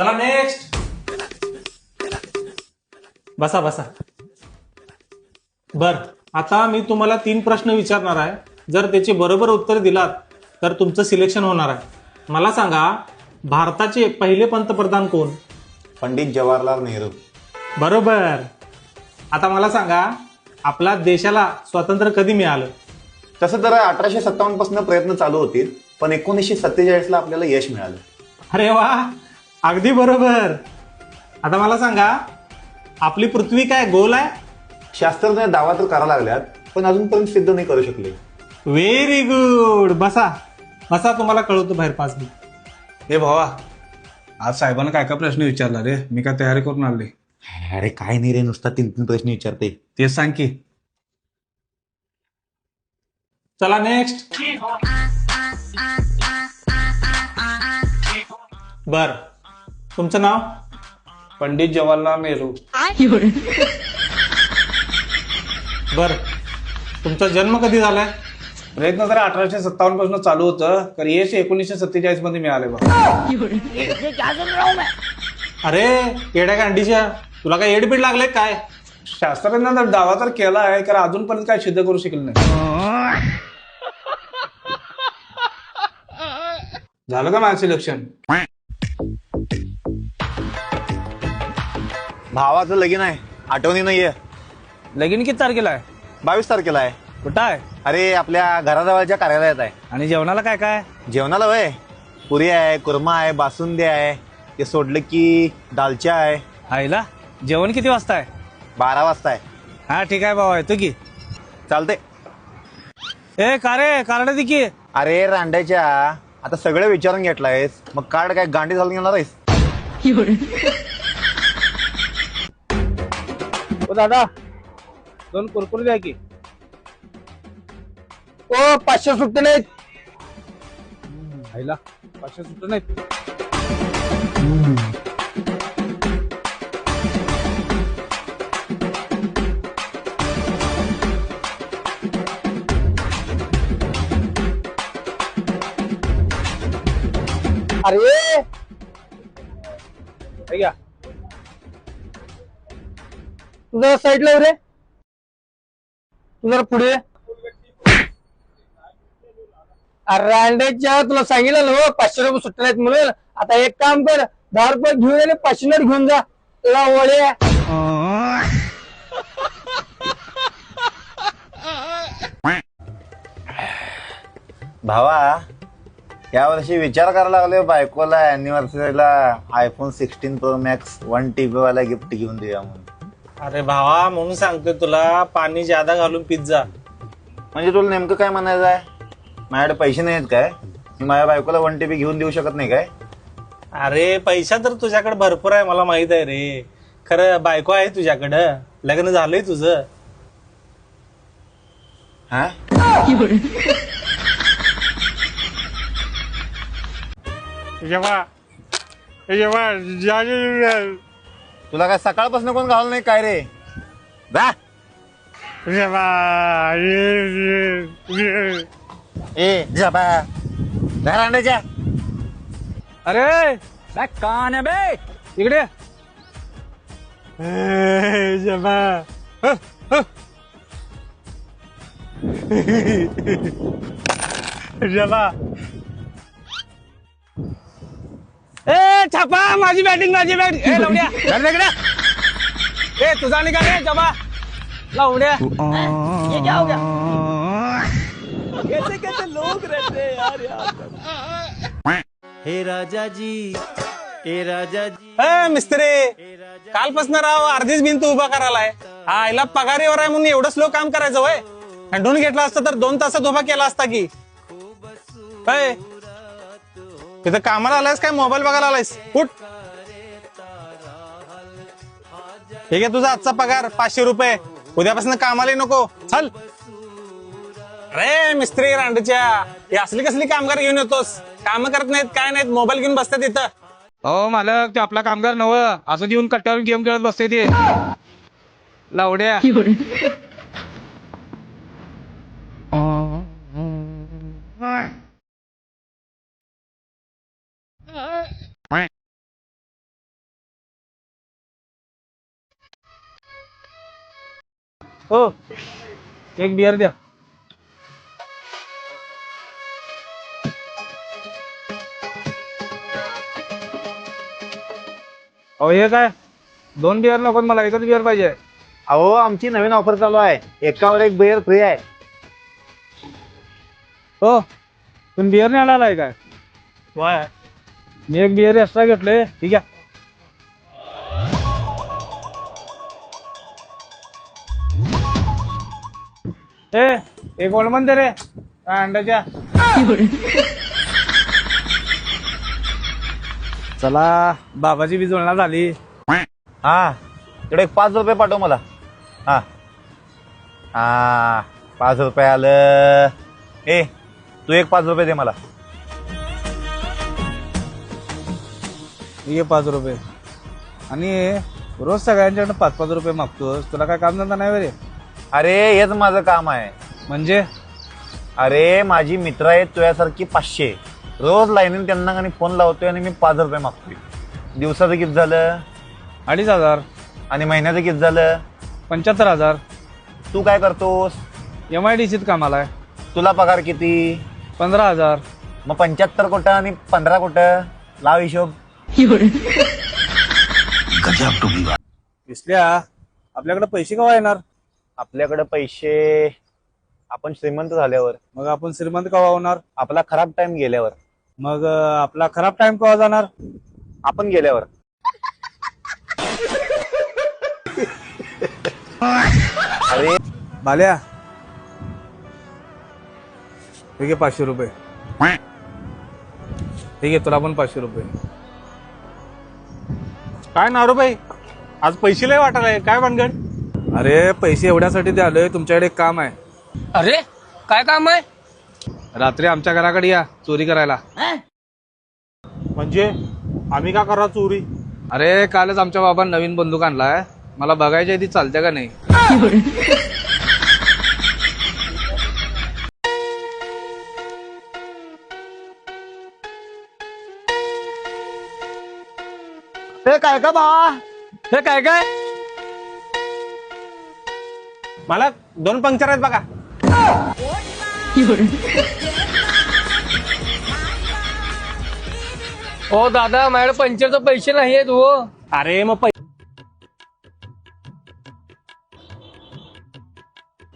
चला नेक्स्ट बसा बसा. बर आता मी तुम्हाला तीन प्रश्न विचारणार आहे. जर त्याचे बरोबर उत्तर दिलात तर तुमचं सिलेक्शन होणार आहे. मला सांगा भारताचे पहिले पंतप्रधान कोण? पंडित जवाहरलाल नेहरू. बरोबर. आता मला सांगा आपला देशाला स्वातंत्र्य कधी मिळालं? तसं तर अठराशे सत्तावन्नपासून प्रयत्न चालू होतील पण एकोणीसशे सत्तेचाळीसला आपल्याला यश मिळालं. अरे वा! अगदी बरोबर. आता मला सांगा आपली पृथ्वी काय गोल आहे? शास्त्रज्ञ दावा तर करायला लागल्यात पण अजूनपर्यंत सिद्ध नाही करू शकले. व्हेरी गुड बसा. बसा तुम्हाला कळवतो बाहेर पाच मिनिट. हे भावा आज साहेबांना काय काय प्रश्न विचारला रे? मी काय तयारी करून आले अरे काय नाही रे नुसता तीन तीन प्रश्न विचारते. तेच सांग की. चला नेक्स्ट बर. तुमचं नाव? पंडित जवाहरलाल नेहरू. बर. तुमचा जन्म कधी झालाय? प्रयत्न जरा अठराशे सत्तावन्नपासून चालू होतं तर यश एकोणीसशे सत्तेचाळीसमध्ये मिळाले बा अरे येड्या गांडीच्या. तुला काय एडबीड लागले काय? शास्त्रज्ञांना तर दावा तर केला आहे कारण अजूनपर्यंत काय सिद्ध करू शकले नाही. झालं का माझं सिलेक्शन? भावाचं लगीन आहे. आठवणी नाही आहे लगीन किती तारखेला आहे? बावीस तारखेला आहे. कुठं आहे? अरे आपल्या घराजवळच्या कार्यालयात आहे. आणि जेवणाला काय काय? जेवणाला वय पुरी आहे कुर्मा आहे बासुंदी आहे ते सोडलं की दालच्या आहे. आईला जेवण किती वाजता आहे? बारा वाजता आहे. हा ठीक आहे भावा येतो की. चालते ए का रे? कारण दे की. अरे रांड्याच्या. आता सगळं विचारून घेतलायस. मग कार्ड काय गांडी घालून घेणार आहेस? ओ दादा दोन कुरकुरे द्या की? ओ पाचशे सुट्टे नाहीत. आईला पाचशे सुट्ट नाहीत. अरे तू जरा साईडला रे. तू जरा पुढे रांड्याच्या तुला सांगितलं ना हो, पाचशे रुपये सुट्टे आहेत म्हणून. आता एक काम कर दहा रुपये घेऊन आणि पाचशे नोट घेऊन जा. तुला वळे भावा या वर्षी विचार करायला लागले हो बायकोला अॅनिव्हर्सरीला iPhone sixteen pro max one T वाला गिफ्ट घेऊन देऊया म्हणून. अरे भावा म्हणून सांगतोय तुला पाणी ज्यादा घालून पिझ्झा म्हणजे तुला नेमकं काय म्हणायचं आहे? माझ्याकडे पैसे नाहीत काय? मी माझ्या बायकोला वन टीबी घेऊन देऊ शकत नाही काय? अरे पैसा तर तुझ्याकडे भरपूर आहे मला माहीत आहे रे. खरं बायको आहे तुझ्याकडं. लग्न झालंय तुझं. हा? जेव्हा जेव्हा तुला काय सकाळपासून कोण घालून नाही काय रे? जा. ए जबा अरे काय कान आहे बे. इकडे जेव्हा ए छापा माझी बॅटिंग माझी बॅटिंग ए लवड्या धर. ए तुझा निघा रे जबा लवड्या ए मिस्त्री कालपासून राव अर्धीच भिंत उभा करायलाय. हा आईला पगारीवर आहे म्हणून एवढं स्लो काम करायचं वय हँडून घेतला असतं तर दोन तासात उभा केला असता की. अय, तिथं कामाला आलायस काय? मोबाईल बघायला आलायस? उठ. ठीक आहे तुझा आजचा पगार पाचशे रुपये. उद्यापासून कामाला नको. चल. अरे मिस्त्री रांडच्या. ही असली कसली कामगार घेऊन येतोस? काम करत नाहीत काय नाहीत मोबाईल घेऊन बसतात इथं. हो मालक ते आपला कामगार नव. असं येऊन कट्ट्यावर गेम खेळत बसते ते. लावड्या. हो. एक बियर द्या. अहो हे काय? दोन बियर नको मला एकच बियर पाहिजे. अहो आमची नवीन ऑफर चालू आहे. एकावर एक बेअर फ्री आहे. हो. तुम्ही बियर नाही आलाय काय? वाय मी एक बियर एक्स्ट्रा घेतले ठीक आहे. ए एक ओळ म्हणते रे अंड्याच्या चला बाबाची बी झाली. हा इकडे एक पाच रुपये पाठव मला. हा. हा पाच रुपये आलं. ए तू एक पाच रुपये दे मला. ये पाच रुपये. आणि रोज सगळ्यांच्याकडनं पाच पाच रुपये मागतोस. तुला काय काम धंदा नाही बरे अरे हेच माझं काम आहे. म्हणजे? अरे माझी मित्र आहेत तुझ्यासारखी पाचशे. रोज लाईनीन त्यांना आणि फोन लावतोय आणि मी पाच रुपये मागतोय. दिवसाचं किती झालं? अडीच हजार. आणि महिन्याचं किती झालं? पंच्याहत्तर हजार. तू काय करतोस? एम आय डी सीत कामाला आहे. तुला पगार किती? पंधरा हजार. मग पंच्याहत्तर कुठं आणि पंधरा कुठं? लाव हिशोब. दिसल्या आपल्याकडे पैसे केव्हा येणार? आपल्याकडे पैसे आपण श्रीमंत झाल्यावर मग आपण श्रीमंत केव्हा होणार? आपला खराब टाइम गेल्यावर. मग अं, आपला खराब टाइम केव्हा जाणार? आपण गेल्यावर. अरे. बाल्या. ठीक आहे पाचशे रुपये. ठीक आहे तुला पण पाचशे रुपये. काय नारूबाई आज पैसे लय वाटायला काय भानगड? अरे पैसे एवढ्यासाठी द्यालोय तुमच्याकडे एक काम आहे. अरे काय काम आहे? रात्री आमच्या घराकडे या चोरी करायला. म्हणजे आम्ही का करा चोरी? अरे कालच आमच्या बाबा नवीन बंदूक आणलाय. मला बघायच्या आधी चालत्या का नाही. हे काय का भावा हे काय काय मला दोन पंक्चर आहेत बघा. हो दादा माझ्याकडे पंचरचे पैसे नाही आहेत हो. अरे मग पै-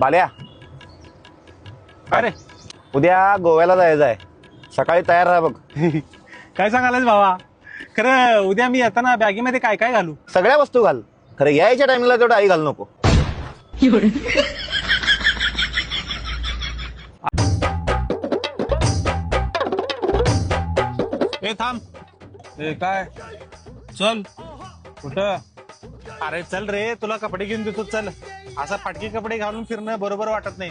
बाल्या. अरे. उद्या गोव्याला जायचं आहे. सकाळी तयार राहा बघ. काय सांगायलाच भावा? खरं उद्या मी येताना बॅगेमध्ये काय काय घालू? सगळ्या वस्तू घाल. खरं यायच्या टाइमला तेवढं आई घाल नको. ए थांब. ए काय? चल. कुठं? अरे चल रे. तुला कपडे घेऊन देतो चल. असं फाटके कपडे घालून फिरणं बरोबर वाटत नाही.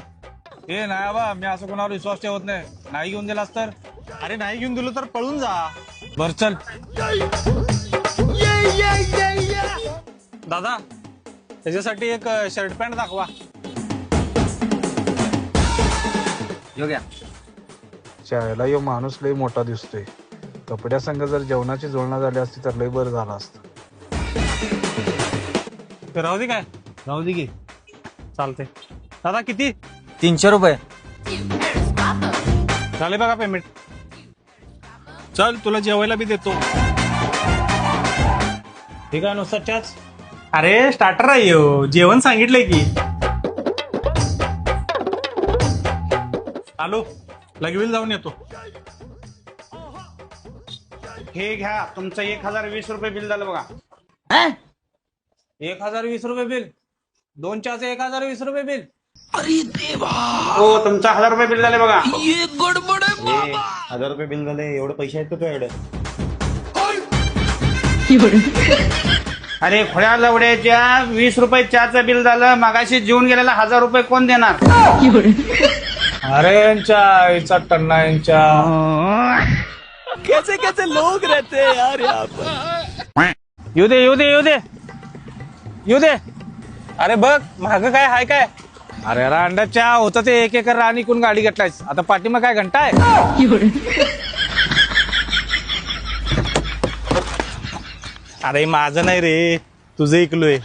ए नाही बा मी असं कोणावर विश्वास ठेवत नाही. नाही घेऊन दिलास तर? अरे नाही घेऊन दिलो तर पळून जा. बर चल. दादा त्याच्यासाठी एक शर्ट पॅन्ट दाखवा. शाळेला यो माणूस लय मोठा दिसतोय. कपड्या संघ जर जेवणाची जुळणा झाली असती तर लय बरं झालं असतं. ते राहू दे काय? राहू दे की. चालते दादा किती? तीनशे रुपये. झाले बघा पेमेंट चल तुला जेवायला बी देतो. ठीक आहे नुसतं चहाच अरे स्टार्टर आहे ह्यो. जेवण सांगितलंय की. आलो. लगवील जाऊन येतो. हे घ्या तुमचं एक हजार वीस रुपये बिल झालं बघा. एक हजार वीस रुपये बिल. दोन चहाचं एक हजार वीस रुपये बिल. हो तुमचं हजार रुपये बिल झाले बघा. हजार रुपये बिल झाले एवढे पैसे आहेत का तुझ्याकडे? अरे खोड्या लवड्याच्या वीस रुपये चहाचं बिल झालं मागाशी जेवून गेलेला हजार रुपये कोण देणार? अरे यांच्या आईचा टन्ना यांच्या. येऊ दे येऊ दे येऊ दे. येऊ दे. अरे बघ माग काय हाय काय? अरे अरे अंड्याच्या होतं ते एक एकर राणी कोण गाडी घेतलायस. आता पाठीमा काय घंटा आहे? अरे माझं नाही रे तुझं ऐकलोय.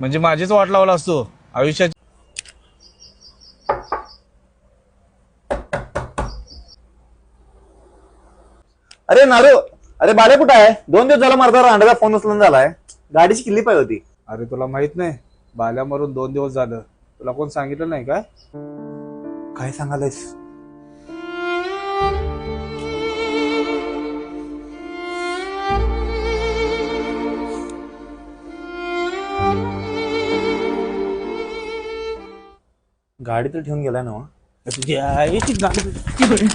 म्हणजे माझीच वाट लावला असतो. आयुष्याची अरे नारू अरे बाळे कुठं आहे? दोन दिवस झाला मारता रांडाचा फोन उचलून झालाय. गाडीची किल्ली पाहिजे होती. अरे तुला माहीत नाही बाल्या मरून दोन दिवस झालं. तुला कोण सांगितलं नाही काय? काय सांगायस गाडी तर ठेवून गेलाय ना तुझ्या आईची गाडी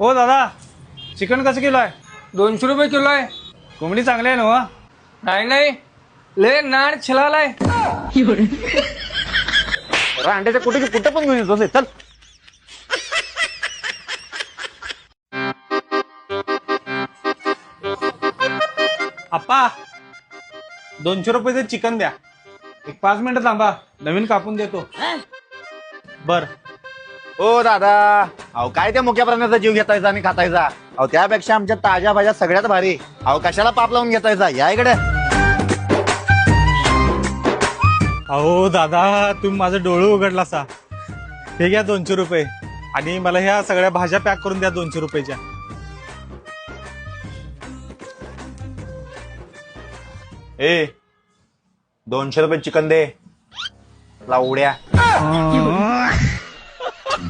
हो दादा चिकन कसं किलो आहे दोनशे रुपये किलो आहे कोंबडी चांगली आहे ना हो? नाही नाही. ले नाड छिलालाय. अंड्याच्या कुठे कुठे पण घेऊन येतो चल. आप्पा दोनशे रुपयाचं चिकन द्या. एक पाच मिनिटं थांबा नवीन कापून देतो. बर. ओ दादा. अहो काय त्या मुख्या प्राण्याचा जीव घेतायचा आणि खातायचा? अहो त्यापेक्षा आमच्या ताज्या भाज्या सगळ्यात भारी. अहो कशाला पाप लावून घेतायचा? या इकडे. अहो दादा तुम्ही माझं डोळं उघडला सा हे घ्या दोनशे रुपये. आणि मला ह्या सगळ्या भाज्या पॅक करून द्या दोनशे रुपयाच्या. ए दोनशे रुपये चिकन दे. लावड्या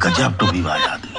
गजब टोपी वाला आदमी